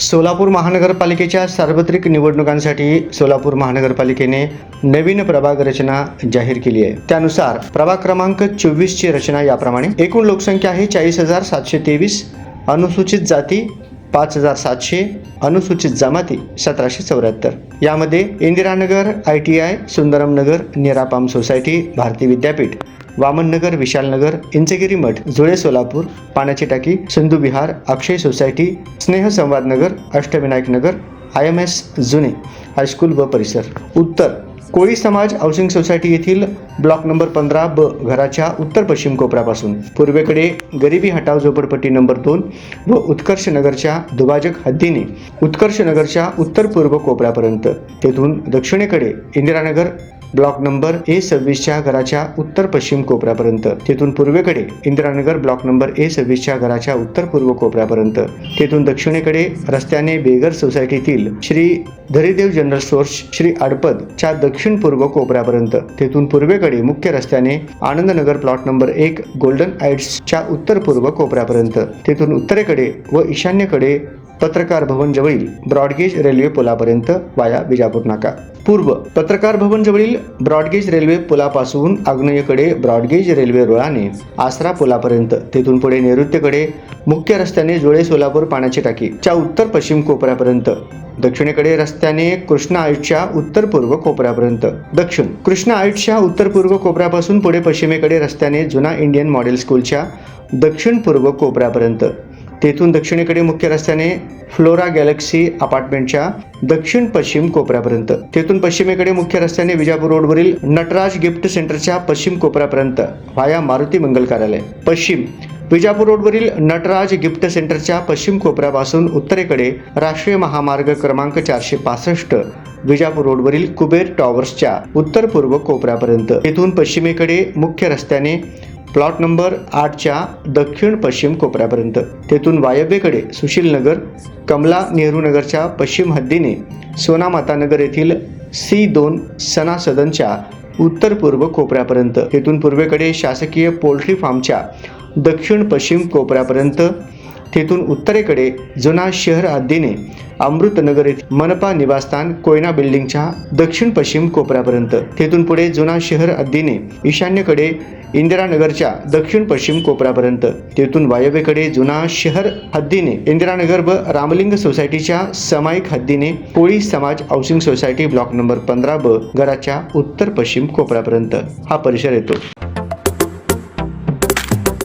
सोलापूर महानगरपालिकेच्या सार्वत्रिक निवडणुकांसाठी सोलापूर महानगरपालिकेने नवीन प्रभाग रचना जाहीर केली आहे. त्यानुसार प्रभाग क्रमांक चोवीस ची रचना याप्रमाणे एकूण लोकसंख्या आहे चाळीस हजार सातशे तेवीस अनुसूचित जाती पाच हजार सातशे अनुसूचित जमाती सतराशे चौऱ्याहत्तर. यामध्ये Indiranagar I T I Sundaram Nagar निरापाम society Bharati Vidyapeeth Vamannagar विशालनगर Inchgiri मठ जुळे सोलापूर पाण्याची टाकी Sindhu Vihar Akshay society Sneh Sanvadnagar Ashtavinayak Nagar I M S जुने हायस्कूल व परिसर. उत्तर कोळी समाज हाऊसिंग सोसायटी येथील ब्लॉक नंबर पंधरा ब घराच्या उत्तर पश्चिम कोपऱ्यापासून. पूर्वेकडे गरिबी हटाव झोपडपट्टी नंबर दोन व उत्कर्ष नगरच्या दुभाजक हद्दीने उत्कर्ष नगरच्या उत्तर पूर्व कोपऱ्यापर्यंत. तेथून दक्षिणेकडे इंदिरानगर ब्लॉक नंबर ए सव्वीसच्या घराच्या उत्तर पश्चिम कोपऱ्यापर्यंत. तेथून पूर्वेकडे इंदिरानगर ब्लॉक नंबर ए सव्वीसच्या घराच्या उत्तर पूर्व कोपऱ्यापर्यंत. तेथून दक्षिणेकडे रस्त्याने बेगर सोसायटीतील श्री धरीदेव जनरल स्टोर्स श्री आडपदच्या दक्षिण पूर्व कोपऱ्यापर्यंत. तेथून पूर्वेकडे मुख्य रस्त्याने आनंदनगर प्लॉट नंबर एक गोल्डन आइट्सच्या उत्तर पूर्व कोपऱ्यापर्यंत. तेथून उत्तरेकडे व ईशान्येकडे पत्रकार भवन जवळील ब्रॉडगेज रेल्वे पुलापर्यंत वाया विजापूर नाका पूर्व पत्रकार भवन जवळील ब्रॉडगेज रेल्वे पुलापासून आग्नेयेकडे ब्रॉडगेज रेल्वे रुळाने आसरा पुलापर्यंत तेथून पुढे नैऋत्येकडे मुख्य रस्त्याने जुळे सोलापूर पाण्याची टाकी च्या उत्तर पश्चिम कोपऱ्यापर्यंत दक्षिणेकडे रस्त्याने कृष्णा आयुटच्या उत्तर पूर्व कोपऱ्यापर्यंत दक्षिण कृष्णा आयुटच्या उत्तर पूर्व कोपऱ्यापासून पुढे पश्चिमेकडे रस्त्याने जुना इंडियन मॉडेल स्कूलच्या दक्षिण पूर्व कोपऱ्यापर्यंत तेथून दक्षिणेकडे मुख्य रस्त्याने फ्लोरा गॅलेक्सी अपार्टमेंटच्या दक्षिण पश्चिम कोपऱ्यापर्यंत. तेथून पश्चिमेकडे मुख्य रस्त्याने विजापूर रोडवरील नटराज गिफ्ट सेंटरच्या पश्चिम कोपऱ्यापर्यंत व्हाया मारुती मंगल कार्यालय. पश्चिम विजापूर रोडवरील नटराज गिफ्ट सेंटरच्या पश्चिम कोपऱ्यापासून उत्तरेकडे राष्ट्रीय महामार्ग क्रमांक चारशे पासष्ट विजापूर रोडवरील कुबेर टॉवर्सच्या उत्तर पूर्व कोपऱ्यापर्यंत. तेथून पश्चिमेकडे मुख्य रस्त्याने प्लॉट नंबर आठच्या दक्षिण पश्चिम कोपऱ्यापर्यंत. तेथून वायव्येकडे सुशील नगर कमला नेहरू नगरच्या पश्चिम हद्दीने सोनामाता नगर येथील सी दोन सना सदनच्या उत्तर पूर्व कोपऱ्यापर्यंत. तेथून पूर्वेकडे शासकीय पोल्ट्री फार्मच्या दक्षिण पश्चिम कोपऱ्यापर्यंत. तेथून उत्तरेकडे जुना शहर हद्दीने अमृतनगर येथील मनपा निवासस्थान कोयना बिल्डिंगच्या दक्षिण पश्चिम कोपऱ्यापर्यंत. तेथून पुढे जुना शहर हद्दीने ईशान्येकडे इंदिरानगरच्या दक्षिण पश्चिम कोपऱ्यापर्यंत. तेथून वायव्येकडे जुना शहर हद्दीने. इंदिरानगर व रामलिंग सोसायटीच्या सामायिक हद्दीने पोळी समाज हाऊसिंग सोसायटी ब्लॉक नंबर पंधरा ब घराच्या उत्तर पश्चिम कोपऱ्यापर्यंत हा परिसर येतो.